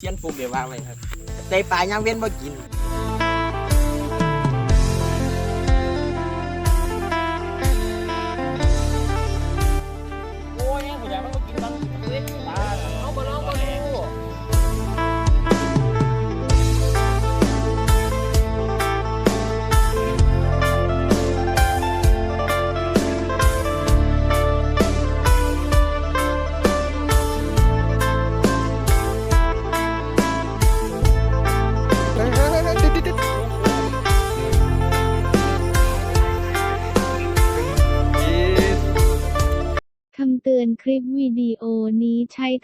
เทียนฟุกเดี๋ยววางไว้ครับแต่ปลายังเว้นบ่กิน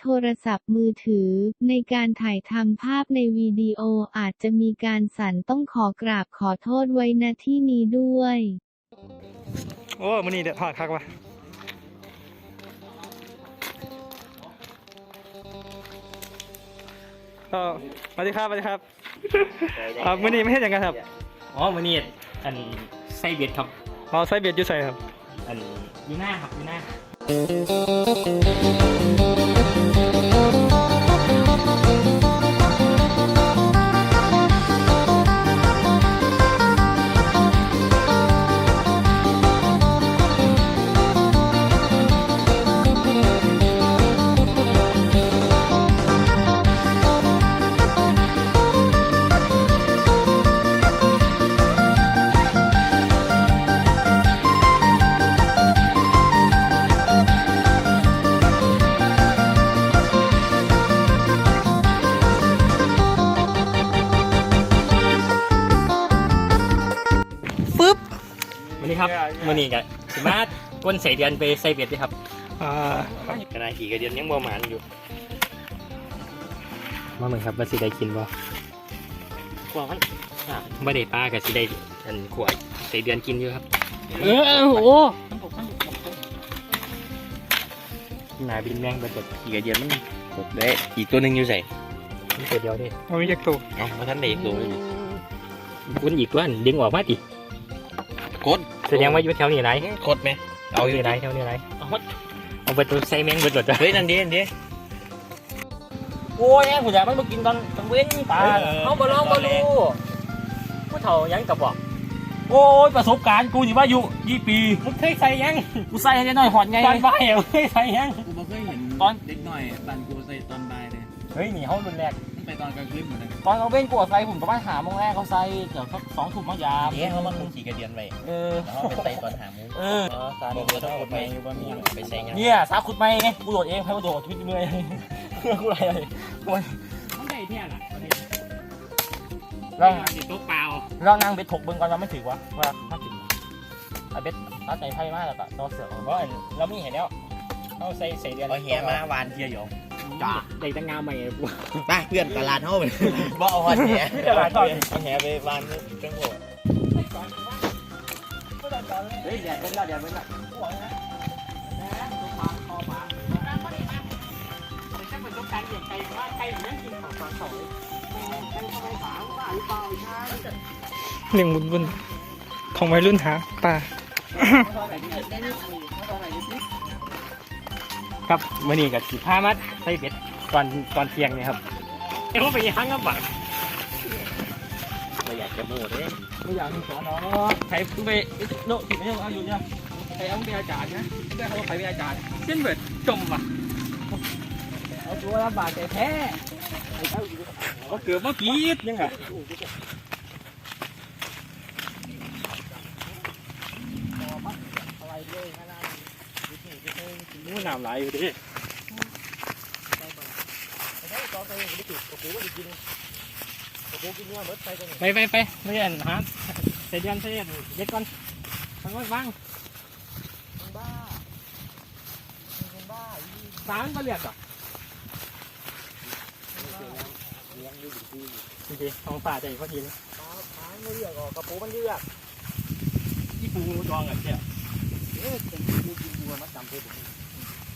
โทรศัพท์มือถือ ในการถ่ายทำภาพในวิดีโออาจจะมีการสั่นต้องขอกราบขอโทษไว้ณที่นี้ด้วย โอ้มันนี่เดือดทอดคักว่ะเออสวัสดีครับสวัสดีครับอ่ามื่อนี้ไม่ใช่อย่างกันครับอ๋อวันนี้อันไส้เบ็ดครับเราใส่เบียดอยูใส่ครับ อันอยูหน้าครับอยูหน้า ฟึ วันนี้ครับวันนี้กันสิมาก้นใส่เดือนไปใส่เบ็ดด้วยครับอ่าขณะขี่กระเดือนยังบ่หมานอยู่ว่ามันครับว่าสิได้กินบ่กลัวมันอะบ่ได้ปลากับสิได้อันขวดใส่เดือนกินอยู่ครับ เออโอ้โหหนาบินแมงเบิดเบิดอีกเดียวมันกดได้อีกตัวหนึ่งอยู่ใส่นี่ตัวเดียวเด้เอาไม่อยากตัวเอ้ามาทันได้อีกตัวอยู่คุณอีกตัวอันดึงออกมาดิกด แสดงว่าอยู่แถวนี้ไรกดไหมเอาอยู่ไรแถวนี้ไรเอาหมดเอาไปตัวใส่แมงเบิดเบิดเฮ้ยนั่นดินั่นดิโอ้ยผู้ใหญ่มันมากินตอนตอนเว้นปลาเออเอาบ่ลองบ่รู้ผู้เฒ่ายังกับบอกโอ้ยประสบการณ์กูนี่ว่าอยู่ยี่ปีมึงเคยใส่ยังกูใส่ให้หน่อยหอดไงตอนบ่ายอะเคยใส่ยังกูไม่เคยเห็นตอนเด็กหน่อยตันกูใส่ตอนบ่ายเลยเฮ้ยหนีเขารุนแรงมัน ไปตอนกลางคืนหมดเลยตอนเขาเว้นกูกับใส่ผมประมาณหาโมงแรกเขาใส่เดี๋ยวสักสองทุ่มมายามเดี๋ยวเขามาคุมขี่กระเดียนไว้เออแล้วเอาไปใส่ตอนหาโมงเออสารเบอร์ต้องกดไปไปใส่ยังเนี่ยสาขุดไม่ไงกูโดดเองใครมาโดดทวิตเมื่อยกูอะไรอะไรมันได้เนี่ยล่ะแล้วติดโต๊ะเปล่าเรานั่งเบ็ดถกเบิ่งก่อนเราไม่ถือวะว่าถ้าถือไอเบ็ดถ้าใจไพ่มากแล้วก็ตัวเสือกเพราะเรามีเห็นแล้วเขาใส่ใส่เดือนเอาแหมาวานเทียหยอง จ้าเด็กตั้งงามใหม่กูไปเพื่อนตลาดเท่าไปบ่เอาแหเอาแหไปวานจังหวะเฮ้ยเดี๋ยวเป็นละเดี๋ยวเป็นละใครเหมือนกินของฝากสองเลี้ยงบุญบุญของวัยรุ่นหาปลา ครับมื่อนี้กับสิผ้ามัดใส่เบ็ดก่อนก่อนเที่ยงเนี่ยครับเอ้าไปยังครับบังไม่อยากจะโม้เด้ไม่อยากมีสอนเนาะใครไปโน่ถึงไม่ต้องเอาอยู่เนี่ยใครเอาเป็นอาจารย์นะได้เขาใครเป็นอาจารย์เส้นเบ็ดจมว่ะเอาตัวลำบากแต่แท้เขาเกือบเมื่อกี้ยังไง นู่นน้ำไหลอยู่ดิไปไปไปเรียนฮะเสร็จยันเสร็จเด็กก่อนฟังไว้ฟังสามก็เรียกอะจริงๆท้องฟ้าใจพอดีเลยสามก็เรียกออกกระปูมันเรียกที่ปูดองอะเนี่ยเอ๊ะเป็นปูกินบัวมาจำเ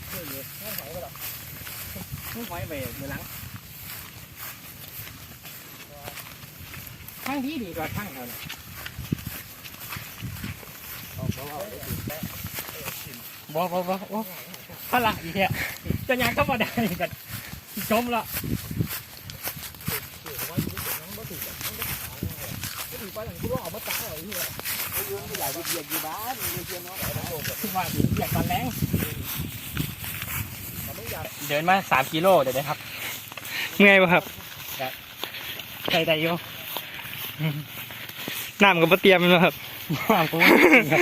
ไม่เไม่หอยไม่ไปเมื่อลังทั้งที่ดีกว่าทั้งเราเนี่บอกบอกบอกโอ้พลังอีกแล้วจะยังเข้ามาได้กันจมละไปหลังกูรอกมาตายเอาที่ไไอ้ยืนไม่ใหญ่ไปเบียดอยู่บ้านเบียดเนาะที่ว่าเยดกันแรง เดินมาสามกิโลเดี๋ยวนะครับเมื่อยป่ะครับใจได้โยน้ำกับเตรียมแล้วครับความกูครับ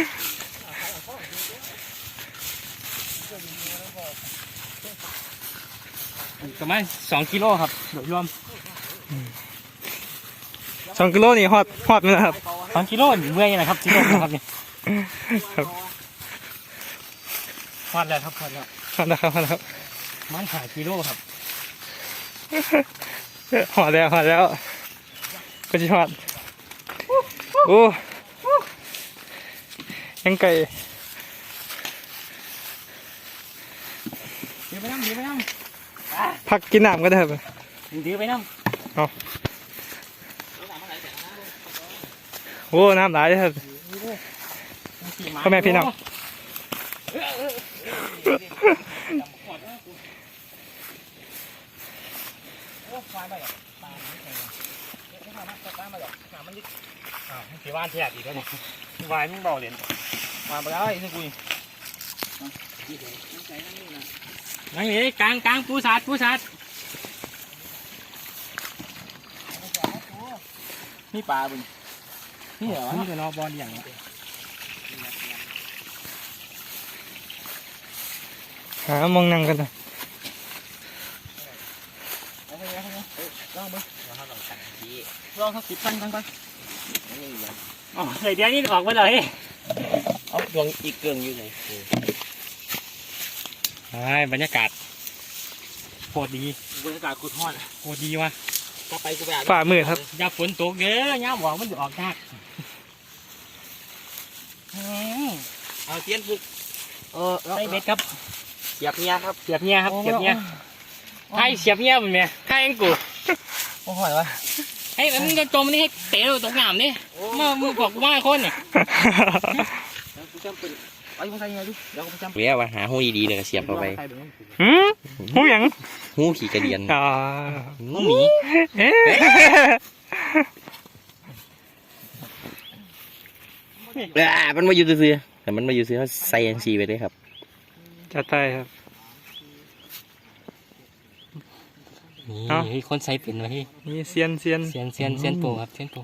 ประมาณสองกิโลครับโดยรวมสองกิโลนี่ฮอดฮอดไหมล่ะครับสองกิโลนี่เมื่อยนะครับกิโลนะครับเนี่ยครับพอดแล้วครับพอดแล้วฮอดแล้วครับฮอดแล้วครับ มันหากิโลครับฮอดแล้วฮอดแล้วก็จะฮอดโอ้ยังไก่ถือไปน้ำถือไปน้พักกินน้ำก็ได้ครับำถือไปน้โอ้ น้ำหลายเลยครับำพ่อแม่พี่น้องสีวานแทบอีกแล้วเนี่ยวานมึงเบาเหรียญมาไปแล้วไอ้นี่กูนั่งนี่กลางกลางปูสัตว์ปูสัตว์นี่ปลาบึงนี่เหรอนี่จะรอบอลอย่างหามองนั่งกันนะ ลองมึง ลองสักสิบพันกันไปอ๋อเดี๋ยวนี้ออกมาเลยเอาดวงอีกเกิงอยู่ไหนใช่บรรยากาศโคตรดีบรรยากาศกูทอดโคตรดีว่ะกลับไปกูไปอาบฝ่ามือครับอย่าฝนตกเด้อย่าหวังมันจะออกยากอืมเอาเทียนฟุกเออใส่เบ็ดครับเหยียบเนี้ยครับเสียบเงี้ยครับเสียบเงี้ยใครเสียบเงี้ยมันเนี่ยใครเองกูโอ้ยวะ ไอ้ยมึงจะจมนี่ให้เตะเราตกน้ำนี่มามึงบอกกูว่าคนเนี่ยกูจำเป็นไอ้มึงใส่ยังไงดิเดี๋ยวกูจำเวียว่าหาหูดีๆเลยก็เสียบเข้าไปหืมหูหยังหูขี่กระเดียนอ่าหูหมีเอ๊ะอ่ามันมาอยู่ซื่อๆแต่มันมาอยู่ซื่อเขาใส่ยังซีไปเลยครับจะตายครับ เอ้านี่คนใส่เป็นวะพี่นี่เซียนเซียนเซียนเซียนเซียนโปครับเซียนโป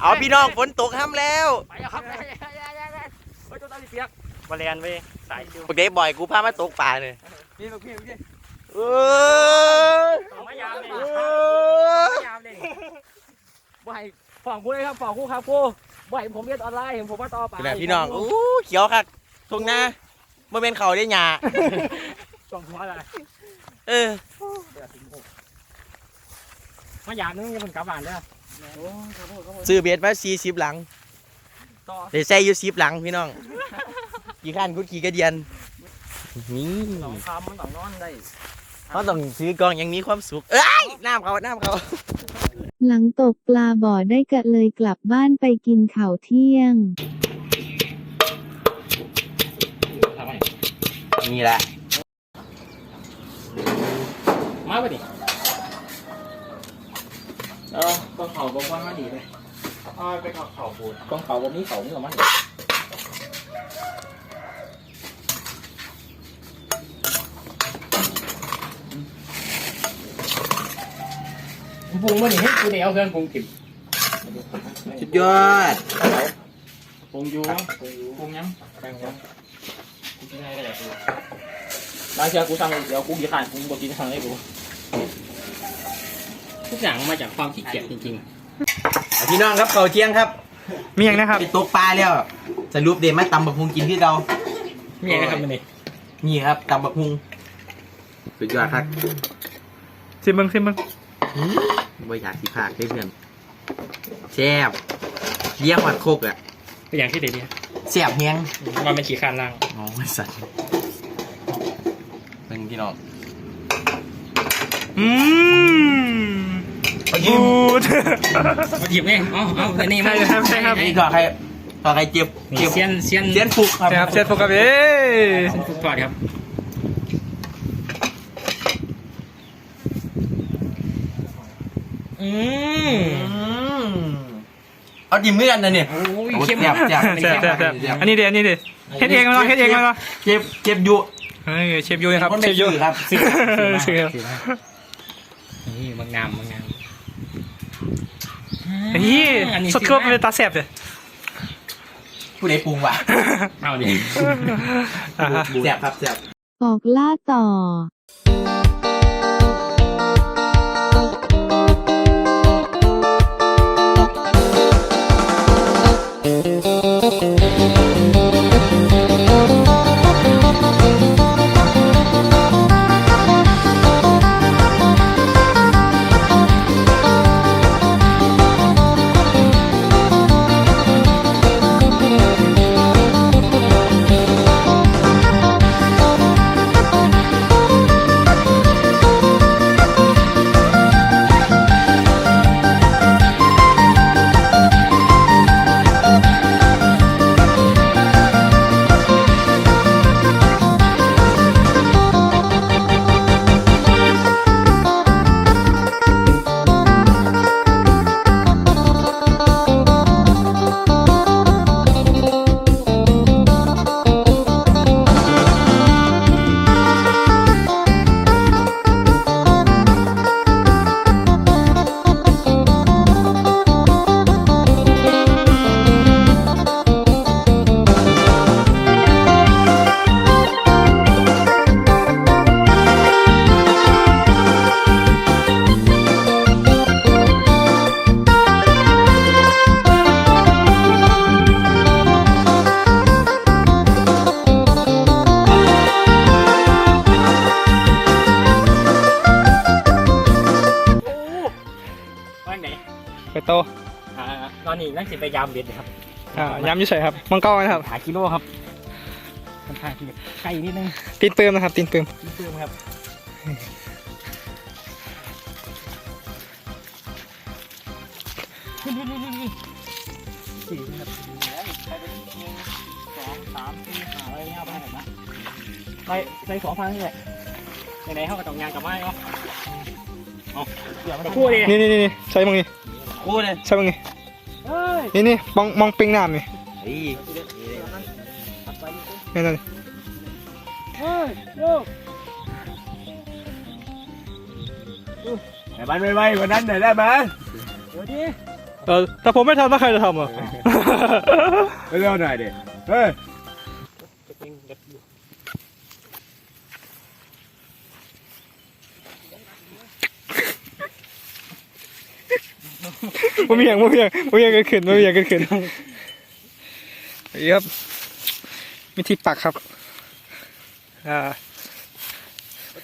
เอาพี่น้องฝนตกห้ามแล้วไปแล้วครับเฮ้ยตัวตาดิเปียกมาเรียนเว้ยสายชิวปกติบ่อยกูพามาตกปลาเลยนี่ลูกพี่ลูกพี่เออมายามเลยเออมายามเลยบ่ให้ฝั่งกูเลยครับฝั่งกูครับกูบ่ให้ผมเรียนออนไลน์เห็นผมมาต่อไปนี่แหละพี่น้องอู้เขียวคักทุ่งนาเมื่อเป็นเขาได้หยาสองหัวอะไรเออ มายามนึงยังเป็นกลับบ้านเด้อโอ้ขอโทษขอโทษซื้อเบียดมาสี่สิบหลังต่อเดี๋ยวใส่อยู่สิบหลังพี่น้องกี่ขั้นกุดขี่กระเดียนนี่สองคำมันสองนอนได้เขาต้องซื้อกองอยังมีความสุข เอ้ยน้ำเขาน้ำเขา หลังตกปลาบ่อได้กะเลยกลับบ้านไปกินข่าวเที่ยง นี่แหละ มาไปดิ เออก็เขาบอกว่ามาดีเลยอ๋อไปเขาเขาปูนกองเขาบอกนี้เขานี่หรอมันปรุงมาดิให้กูเดี๋ยวเอาเครื่องปรุงกินสุดยอดปงยูปงยังแบ่งยังกูกินให้ก็ได้กูบางเช้ากูสั่งเดี๋ยวกูกี่ขานกูบอกกินทางให้กู ทุกอย่างมาจากความขี้เกียจจริงพี่น้องครับเขาเที่ยงครับมีหยังนะครับไปตกปลาแล้วสรุปเดมาตำบักฮุงกินที่เราๆมีอะไรครับมันนี่นี่ครับตำบักฮุงสุดยอดครับซิมเบิงซิมเบิงไม่อยากสิพากได้เพื่อนแซ่บเลี้ยงหัดโคกอะเป็นอย่างที่เด็ดเนี่ยแซ่บเฮียงมันเป็นขี้คานล่างอ๋อไอ้สัตว์เป็นพี่น้องอืม เอายิ้มบูดมาหยิบเลยเอาเอาแต่นี่ใช่ครับใช่ครับนี่ก็ใครต่อใครเจ็บนี่เจ็บเซียนเซียนเสียนฟุกครับใช่ครับเซียนโฟกัสเอ้ยเซียนฟุกทอดครับอืมอืมเอาดิมือกันนะเนี่ยโอ้ยโอ้เข้มแซ่บแซ่บแซ่บแซ่บแซ่บอันนี้เดี๋ยวอันนี้เดี๋ยวเฮ็ดเองมั้ยเฮ็ดเองมั้ยเจ็บเจ็บอยู่เฮ้ยเชฟยูนะครับคนเชไม่ฟยูซื้อครับซื้อซื้อครับนี่บางงามบางงาม เฮ้ยสดครบเลยตาแซ่บเลยผู้ใดปรุงวะเอาดิอ่าฮะแซ่บครับแซ่บออกล่าต่อ โตอ่าตอนนี้นั่งสิไปยามเบ็ดครับอ่าย้ำอยิ่ใส่ครับมังกรนะครับหากิโลครับค่อนข้างที่ใกล้นิดนึงตีนเปิมนะครับตีนเปิมนิดเพิ่มครับสี่ครับใช้เป็นหนึ่งสองสามสี่ห้าอะไรเงี้ยไปไหนนะไปไปสองพันนี่แหละไหนๆเขาก็ต้องงานกลับมาเนาะเอาเดี๋ยวมาคู่ดินี่นี่นี่ใช้มังนี่ กูเลยใช้มังนี่เฮ้ยนี่นี่มองมองปิงน้ำนี่เฮ้ยนี่นั่นเฮ้ยโยกแต่มันไม่ไหววันนั้นหน่อยได้ไหมเดี๋ยวดิเออแต่ผมไม่ทำแล้วใครจะทำอะเร็วๆหน่อยดิเฮ้ย ผมมีอย่างผมมีอย่างผมมีอย่างกันขึ้นผมมีอย่างกันขึ้นนี่ครับวิธีปักครับ อ่า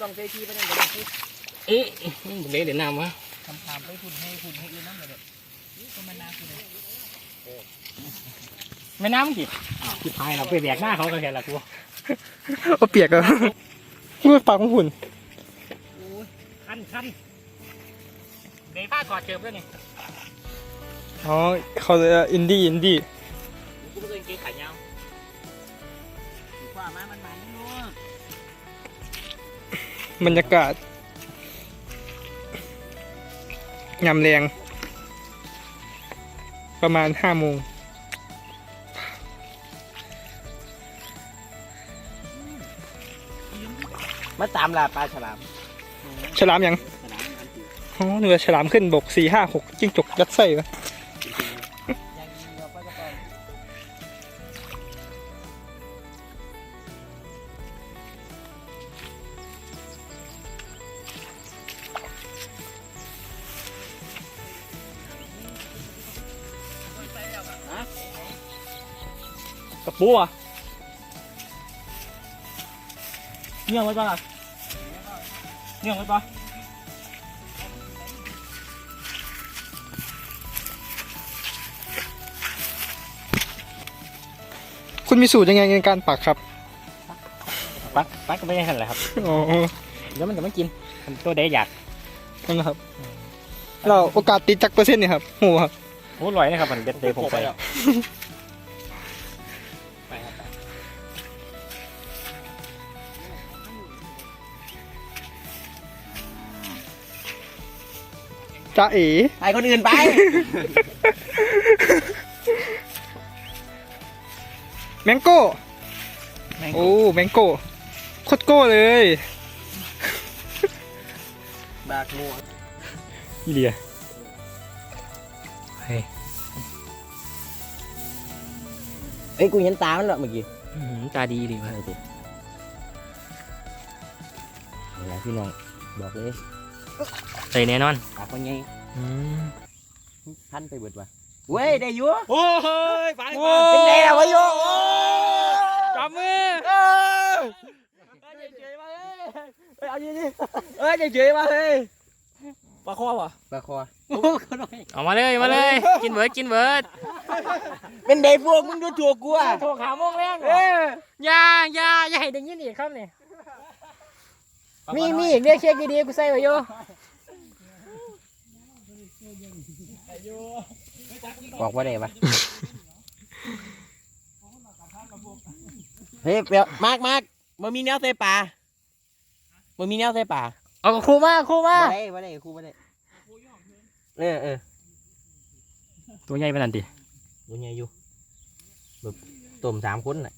ต้องเซทีไปเนี่ยเดี๋ยวดิเอ๊ะผมเล่นเดี๋ยวน้ำวะทำตามไปคุณให้คุณให้ยืนน้ำเลยนี่ก็ไม่น้ำคุณเลยไม่น้ำกี่อ้าวที่พายเราไปแบกหน้าเขากันแค่ละกูเอาเปียกอะกูไปปักของหุ่นคันคันเดี๋ยวผ้าถอดเจิบด้วยนี่ อ๋อเขาจะอินดี้อินดี้กูไม่เคยเกงขายาวว่ามามันมันนู่นบรรยากาศยามแรง ประมาณห้าโมงมาตามลาปลาฉลามฉลามยังอ๋อเหนือฉลามขึ้นบกสี่ห้าหกจิ้งจกยัดไส้ปะ กระปูอะเงี้ยไว้ป่ะล่ะเงี้ยไว้ป่ะคุณมีสูตรยังไงในการปักครับ ปักปักก็ไม่ใช่ขนาดแหละครับอ๋อเดี๋ยวมันจะไม่กินมันตัวใดอยากนั่นนะครับ เราโอกาสติดจักเปอร์เซ็นต์เนี่ยครับโหครับโอ้ลอยนะครับมันเด็ดเดย์ผมไป จ้าเอ๋ไอ้คนอื่นไป แมงโก้ โอ้แมงโก้โคตรโก้เลยบากมัวอีเลียเฮ้ยเอ้ยกูเห็นตามันแล้วเมื่อกี้อื้อหือตาดีดีวะนี่แหละพี่น้องบอกเลย ใส่แน่นอนตาคนใหญ่อืมพันไปเบิดว่ะเว้ยได้อยู่โอ้ยไปโอ้เป็นแนววะโยจับมือเฮ้ยเอาดิเอ้ยเฉยๆมาเฮ้ยปลาคอวะปลาคอเอามาเลยมาเลย กินเบิร์ดกินเบิร์ดเป็นไดพวกมึงดูถูกกูอะโทรขาโมงแรงเอออย่าอย่าอย่าให้ได้ยินอีกครับนี่มีมีอีกเนี่ยเช็คดีๆกูใส่ไว้อยู่ บอกว่าได้ปะ เฮ้ยเปียวมากมากมันมีแนวใส่ปลามันมีแนวใส่ปลาเอาครูมาครูมาบ่ได้บ่ได้ครูบ่ได้เออเออตัวใหญ่ปานนั้นดิดูไงอยู่แบบตุ่มสามคนน่ะ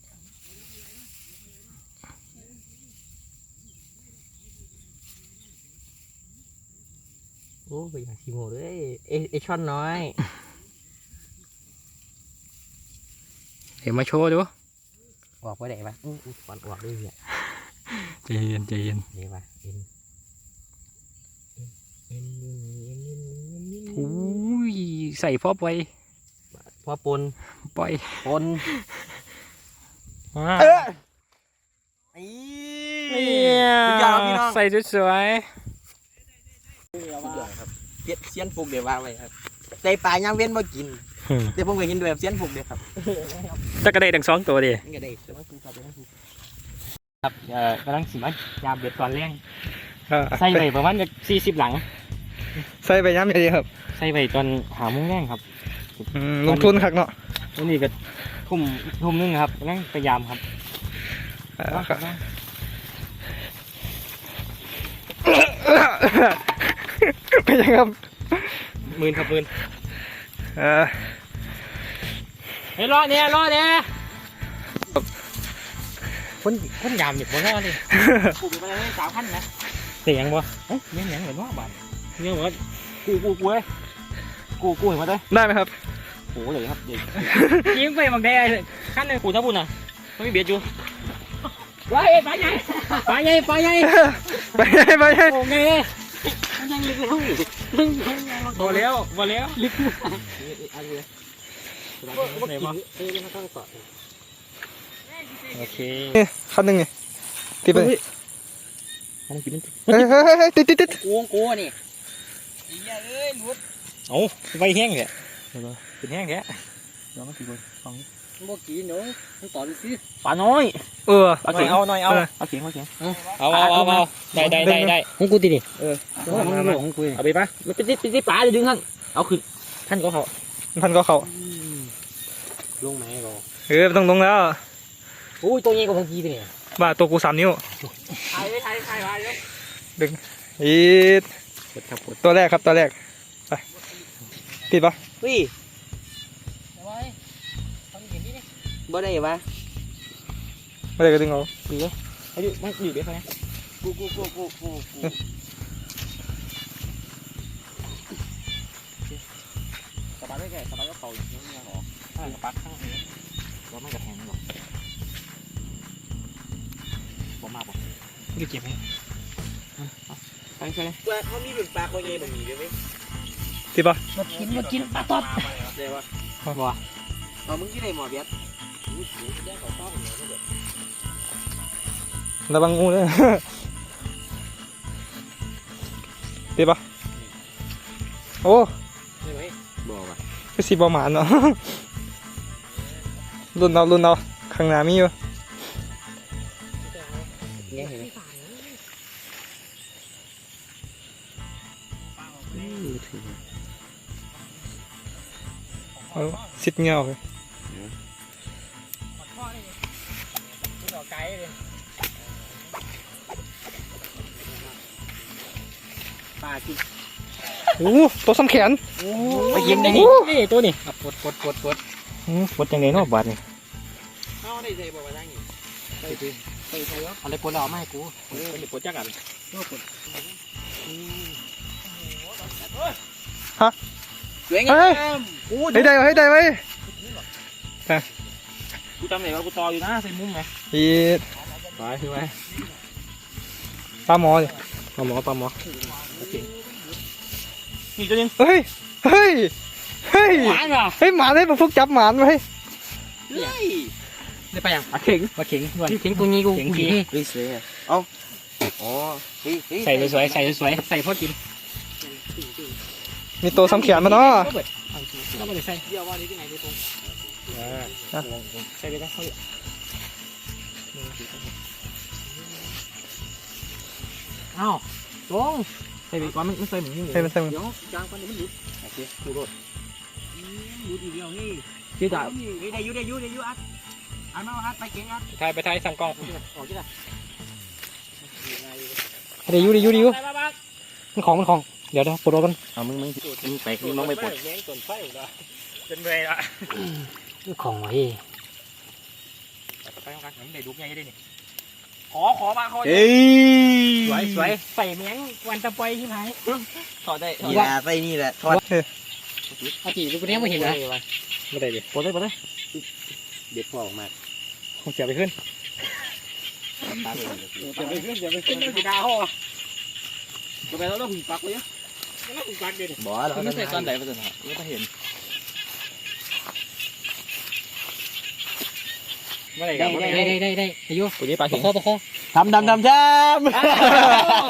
โอ้ไปอยากชิโมเลยเอเอช่อนน้อย ดี๋ยวมาโชว์ดูออกว่าได้ปะอื้อก่อนออกด้วยเนี่ยใจเย็นใจเย็นเดี๋ยวปะเอ็นเอ็นเอ็นเอ็นเอ็นเอ็นเอ็นอุ้ยใส่พ่อปล่อยพอปนปล่อยปนมาเออไอ้เนี่ยสุดยอดครับพี่น้องใส่สวยเสียนเสียนปลูกเดี๋ยววางไว้ครับใส่ปลาย่างเว้นบ่กินๆแต่ผมก็เห็นด้วยแบบเสียนปลูกเดียวครับ ตะกระเดทั้งสองตัวดินี่ก็ได้แต่ว่าปลูกครับแต่ว่าปลูกครับเอ่อกำลังสิมายามเบ็ดตอนแรงเออใส่ไปประมาณสี่สิบหลัง ใส่ไปย้ำอย่างเดียวครับ ใส่ไปตอนหาโมุ้งแรงครับอืมลงทุนคักเนาะวันนี้ก็ทุ่มทุ่มหนึงครับกำลังพยายามครับเออครับเป็นยังครับหมื่นครับหมื่นเออ เฮ้ยรอเนี่ยรอเนี่ยคนคนยามเนี่ยคนรอเลยปลูกไปเลยสามพันนะเสียงบ่เอ้ยเลี้ยงหยังเหมือนว่าบาทเนี่ยเหมือนกูกูกูเอ้ยกูกูเห็นมาด้วยได้ไหมครับโอ้เลยครับเด็กยิงไปบางแดเลยขั้นหนึ่งกูถ้าบุญนะไม่มีเบียดอยู่ว้ายปลาใหญ่ปลาใหญ่ปลาใหญ่ไปให้ไปให้โอ้ไงยังลึกเลยพอแล้วพอแล้วลึก ไหนวะโอเคคันหนึ่งไงติดไปมันกินเฮ้ยเฮ้ยเฮ้ยเฮ้ยติดติดติดกูของกูนี่โอ้ใบแห้งเนี่ยกินแห้งแค่ลองมากินฟังบ่กินเนาะมันตอนซื้อปลาน้อย เออเอาเขียงเอาหน่อยเอาเอาเขียงเอาเขียงเอาเอาเอาเอาได้ได้ได้ได้ของกูติดิเออของกูเอาไปปะมันเป็นที่เป็นที่ปลาจะดึงท่านเอาขึ้นท่านก็เขาพันก็เขา ลงไหมก็เออต้องลงแล้วโอ้ยตัวใหญ่กว่าของกีติเนี่ยว่าตัวกูสามนิ้วถ่ายไปถ่ายถ่ายไปเลยอีดกดครับกดตัวแรกครับตัวแรกไปติดปะเฮ้ยบ่ได้ปะไม่ได้ก็ดึงเอาเอาอยู่มันอยู่เดี๋ยวเขากูกูกูกูกูกูสบายไม่แก่สบายก็เป่าอย่างนี้ ยังหรอถ้าปักข้างนี้แล้วมันจะแทงหรอผมมาบอกจะเก็บไหมไปไปว่าเขามีเป็นปลาตัวใหญ่แบบนี้ด้วยไหมติดปะมากินมากินปลาตอดได้ปะว้าเอามึงที่ไหนหมอเบียดอู้หูแย่งเขาเป้าเหมือนกันเลยระวังงูเลยติดปะโอ้ได้ไหมบอกว่ะไปสีบอหมานเนาะ รุ่นเรารุ่นเราข้างหน้ามีอยู่แง่เห็นไหมเอาสิดเงาเลยไกลเลยปลากินโอ้ตัวซ้ำแขนไปยิงได้นี่นี่ตัวนี่ปวดปวดปวดปวดปวดจังเลยเนาะบาดนี่เอาใน ได้ใส่บอกว่าได้ไงไปไปใครวะอะไรปวดเราไม่ให้กูเออปวดจักกันสวยงามเฮ้ยได้ไว้เฮ้ได้ไว้กูจำได้ว่ากูต่ออยู่นะใส่มุ้งไงอีไปคือไหมปลาหมอดิปลาหมอปลาหมอนี่ตัวนึงเฮ้ยเฮ้ยเฮ้ยหวานอะเฮ้ยหมาได้มาพวกจับหมานไว้ ได้ไปยังมาเข่งมาเข่งด้วยเข่งตัวนี้กูเข่งผีเฮ้ยสวยอะเอ้าอ๋อเฮ้ยเฮ้ยใส่สวยๆใส่สวยๆใส่พอกินมีตัวซ้ำเขียนมาเนาะก็เบิดก็ไม่ได้ใส่เดี๋ยวว่านี่ที่ไหนดูตรงใส่ไปได้เขาอ้าวตรงใส่ไปก่อนมันไม่ใส่เหมือนนี่ใช่มันใช่มันเดี๋ยวจางก่อนเดี๋ยวมันหลุดโอเคดูรถหลุดอีกแล้วนี่ที่จ่านี่ได้อยูได้อยูได้อยูอัด อัดมาอัดไปเก่งอัดไทยไปไทยสั่งกล้องออกที่ไหนเดี๋ยวยูเดี๋ยวยูเดี๋ยวยูมันของมันของ เดี๋ยวเดี๋ยวปวดรถกันเอามึงมึงมึงไปมึงมองไปปลดเป็นเวละของวะเฮ้ยไปทำกันยังได้ดูไงได้นี่ขอขอมาขอเฮ้ยสวยสวยใส่เมียงวันตะปอยที่ไหนถอดได้ถอดนี่ได้แหละไปนี่แหละทอดอาจีลูกนี้ไม่เห็นนะไม่ได้ดิปวดเลยปวดเลยเด็ดพอออกมา คงเสียไปขึ้นตาเลยเสียไปขึ้นเสียไปขึ้นไม่ดาวกูไปแล้วเราหุ่นปักเลยแล้วอุบัติเด็ดบ่เราไม่ใส่ตอนไหนมาสินะไม่เห็นไม่ได้ได้ได้ได้ได้อายุกูนี่ปลาปะเข็งคอปะคอทำดำดำช้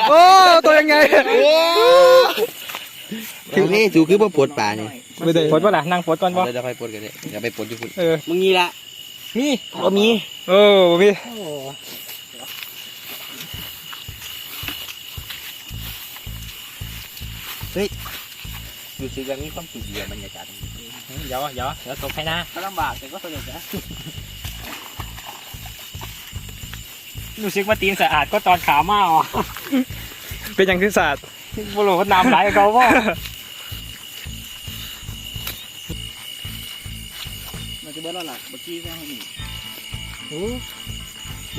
โอ้ตัวยังไงำคือนี่จูคือว่าปวดป่านี่ไม่ได้ปวดป่ะล่ะนั่งปวดก่อนป่ะเราจะไปปวดกันเลยอย่าไปปวดอยู่คุณเออมึงนี่ละ นี่บ่มีเออบ่มีโอ้รู้สึกว่ามีความสุขเดียวบรรยากาศเดี๋ยวเดี๋ยวเดี๋ยวตกให้นะก็ลำบากแต่ก็สนุกนะรู้สึกว่าตีนสะอาดก็ตอนขามาอะเป็นอย่างที่ศาสตร์บุรุษน้ำไหลเขาว่ จะเบิ้ลแล้วล่ะเมื่อกี้แค่ให้หนีโอ้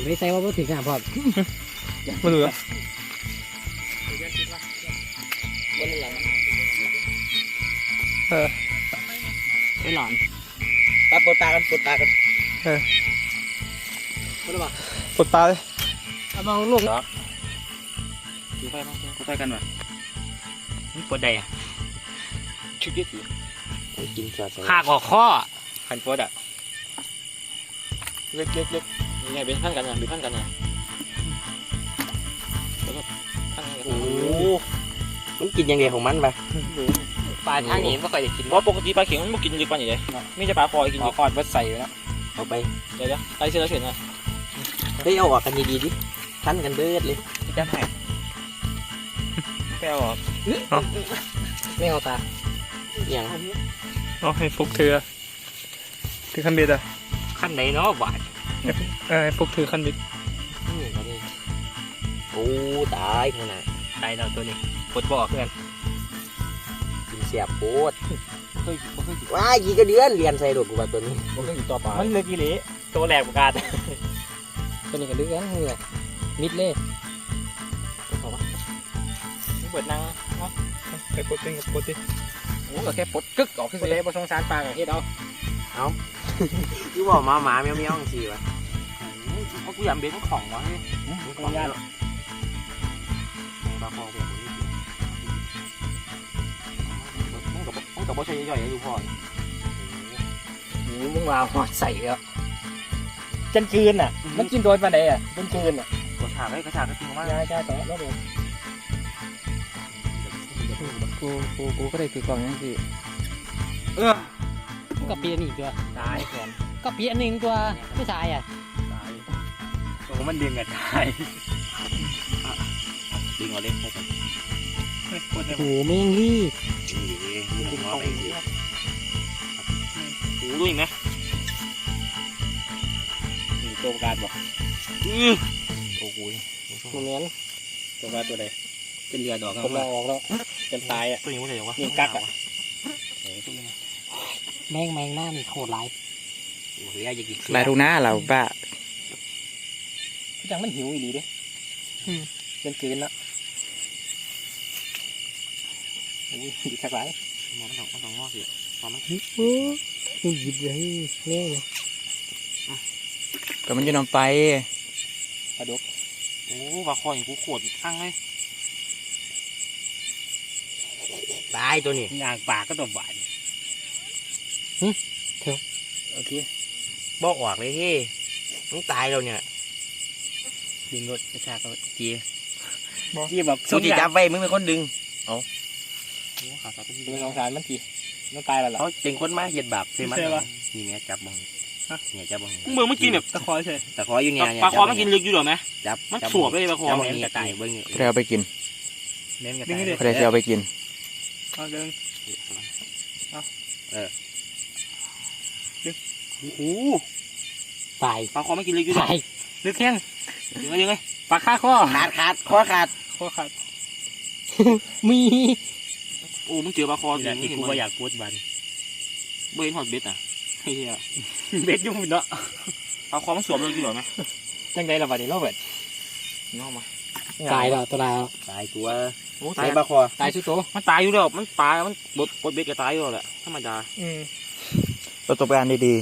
ไม่ใช่ว่าพูดถึงขนาดพอไม่รู้อะเบิ้ลแล้วเออไอ้หลานตาปวดตากันปวดตากันปวดตาเลยเอามาลูกกูไปมั้งกูไปกันวะปวดใดอะชุดยี่สิบกินสอดใส่ขากออกข้อ ขันปวดอะเล็กเล็กเล็กยังไงเป็นขั้นกันนะเป็นขั้นกันนะแล้วก็ขั้นกันโอ้มันกินยังไงของมันปะปลาทางนี้ไม่ค่อยได้กินเพราะปกติปลาเข็งมันไม่กินดีกว่าอย่างไรไม่ใช่ปลาคอยกินขออยู่คอดวัดใส่ไว้นะเอาไปเดี๋ยวเดี๋ยวไอ้เสื้อเฉยนะเฮ้ยเอาออกกันดีๆดิทันกันเบิดเลยจะแพ้แก้วอะไม่เอาตาอย่างเอาให้ฟุกถือ ถือคันบิดอะขั้นไหนเนาะบาดเออให้ฟุกถือคันบิดโอ้ตายขนาดตายแล้วตัวนี้ปวดบ่อเพื่อนกินเสียบโคตรเคยไม่เคยว้ายกี่กระเดือนเรียนใส่รถกูว่าตัวนี้ไม่เคยอยู่ต่อปลามันเลือกอีหลีตัวแหลกประกาศตัวนี้ก็เลือกเหงื่อมิดเล่เปิดนั่งไปปวดติงกับปวดติโอ้ก็แค่ปลดกึกออกขึ้นคนเลใดยบ่สงสารปลากับเฮ็ดเอา คือบอกหมาหมาแมวแมวจังซี่วะเขากูอยากเบนของวะของเยอะปลาคอเปียกนี่มึงกับมึงกับบ่ใช่ย่อยๆอยู่พอหมูมึงมาหอดใส่แล้วจันคืนอะ มันกินโดนมาไหนอะจันคืนอะกระถางไอ้กระถางก็จริงมากยาจ้าต่อแล้วเดี๋ยวกูกูกูก็ได้คือกล่องนั่นสิ ก็เปียนี่ตัวตายแขนก็เปียหนึ่งตัวผู้ชายอะตายโอ้มันดึงกันตายดึงเอาเล็กให้กันโอ้เมงลี่นี่นี่ดึงเอาไปสิหูด้วยไหมมีตัวกาศบอกอือโอ้โหมันเนี้ยตัวปลาตัวใดเป็นเรือดอกผมมองออกแล้วจนตายอะตัวนี้มันอะไรวะมีกักอะ แมงแมงหน้ามีโคตรร้ายโอ้โหเลี้ยอย่ากินลายทุกหน้าเราบ้าจังมันหิวอีหลีเด้อืมเกินเกินแล้วโอ้ยดีสักหลายมองมันสองมันสองงอกสิพอมันโอ้ยหยิบเลยแม่เลยก็มันจะนำไปปลาดุกโอ้ปลาคออย่างกูโคตรข้างเลยตายตัวนี้งางปากก็ตัวหวาน โอเคบอกออกเลยเฮ้มึงตายแล้วเนี่ยดึงรถกระชากรถจีที่แบบสุจิจับไว้มึงเป็นคนดึงดูสงสารมันทีมันตายแล้วเหรอเขาเป็นคนมาเห็ดบาปใช่ไหมใช่ปะนี่แม่จับบ้องเนี่ยจับบ้องมึงเมื่อกี้แบบตะคอยใช่แต่ขออยู่เนี่ยเนี่ยปลาคอจับมันกินลึกอยู่หรอไหมจับมันจับสวบเลยปลาคอจับบ้องแม่นนี่กระต่ายเบิ้งนี่เดี๋ยวเอาไปกินเน้นกระเดี๋ต่ายยวจะเอาไปกินเอาเดิน โอ้โหตายปลาคอมันกินลึกอยู่หรอลึกแข้งยังไงยังไงปลาค่าข้อขาดขาดคอขาดข้อขาดมีโอ้มึงเจอปลาคอจริงกูก็อยากพูดบันเบนหอดเบ็ดอะเฮียเบ็ดยุ่งเนาะปลาคอมันสวมเลยจริงหรอไหมจังไดล่ะบัดนี้เนาะเบ็ดเนาะมาตายแล้วตัวตายแล้วตายตัวโอ้ตาตายยปลาคอตายสุดโตวมันตายอยู่แล้วมันตายมันบดบดเบ็ดก็ตายอยู่แล้วแหละธรรมดาอืมประสบการณ์ดี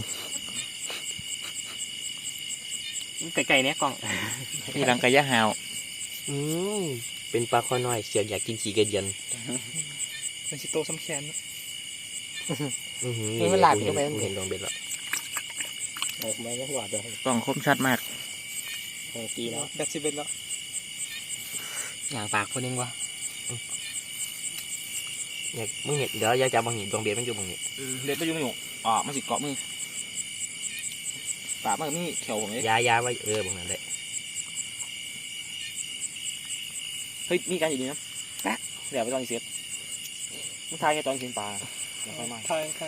ไก่ๆเนี้ยกล่องๆนี่รังกายะหาวอืมเป็นปลาคอน้อยเสียอยากกินขี้กระเดียนมันชิโตซ้ำแขนอือหือเออมันหลาดกูไปเห็นเข้าไปกูเห็นดวงเบ็ดแล้วโอ้ไม่ยังหวาดเลยกล้องคมชัดมากกีเนาะแบตสิบเอ็ดแล้วอย่างปากคนนึงวะอยากมึงเห็นเดี๋ยวอยากจับบังเห็นดวงเบ็ดมันอยู่บังนี้เล็ดไปยุ่งอยู่อ่ามันสิเกาะมือ ปากมันมีเขียวผมเลยยายาไว้เออบังนั้นได้เฮ้ยมีการอยู่ดีนะแป๊ะเดี๋ยวไปตอนอีเซ็ตมึงทายแค่ตอนกินปลาอย่าค่อยมาใช่ใช่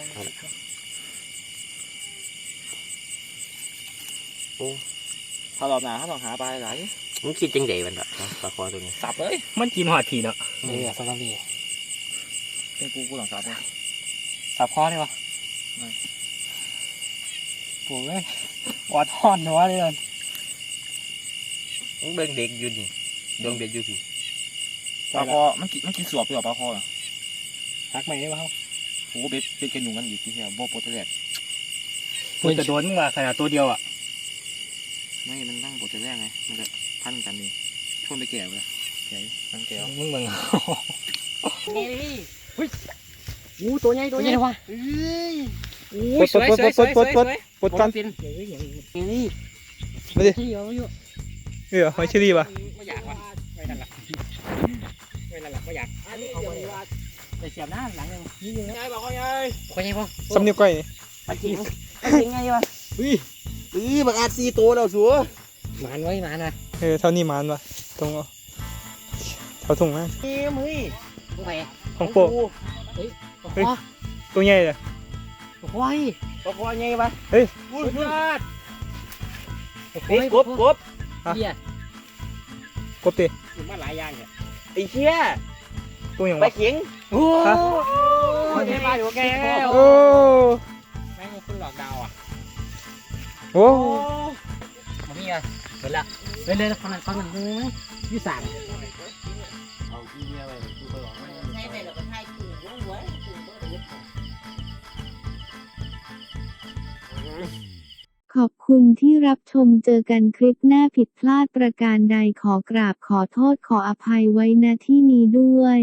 ถ้ารอบหน้าถ้าต้องหาปลาหลายมึงคิดจังไดมันแบบปลาคอตัวนี้สับเลยมันกินหอดผีเนาะเออสำหรับนี่เป็นกูกูต้องสับเลยสับคอได้ปะโอ้ย อดทอนหัวเลยมึงเบิ่งเด็กอยู่นี่ดวงเบ็ดอยู่พี่ปลาคอมันกินมันกินสวบไปหรอปลาคออะหักไม่ได้ปะเขาโอ้เบ็ดเป็นกันหนุ่งกันอยู่ที่เหียโบโปรตแรกมันจะโดนมึงว่ะขนาดตัวเดียวอะ ไม่ มันตั้งโปรตแรกไง มันจะพันกันนี่ช่วงไปแก่เลยแก่ตั้งแก่มึงมึงอู้ตัวใหญ่ตัวใหญ่วะ ปดปดปดปดปดปดปดก่อนเป็นนี่มาดิที่เดียวอยู่เออหอยเชอรี่ป่ะไม่อยากว่ะไม่นั่นแหละไม่นั่นแหละไม่อยากอันนี้เอาไปแต่เสียบหน้าหลังยังนี่ยังไงบอกเขาไงคนใหญ่ปะซ้ำนิ้วก้อยนี่ไปจริงไปจริงไงวะอุ้ยอือบักอาจสี่ตัวแล้วสัวหมานไว้หมานนะเออเท่านี้มันป่ะตรงเอาเท่าถุงนะเอ้ยมึงลงไปของโปะโอ้เฮ้ยตัวใหญ่เลย โหยปลาคอไงวะเฮ้ย อุ้ยยอดโอ้ยกบกบเบียร์กบตีถึงมาหลายอย่างเนี่ยไอ้เชี่ยตัวอย่างไปวะเข็งโอ้ฮะยแกมาอยู่แกโอ้แม่งคุณหลอกดาวอะโอ้มามีอะเห็นละเล่นเล่นฟังนั่นฟังนั่นมึงยี่สาม ขอบคุณที่รับชมเจอกันคลิปหน้าผิดพลาดประการใดขอกราบขอโทษขออภัยไว้ณที่นี้ด้วย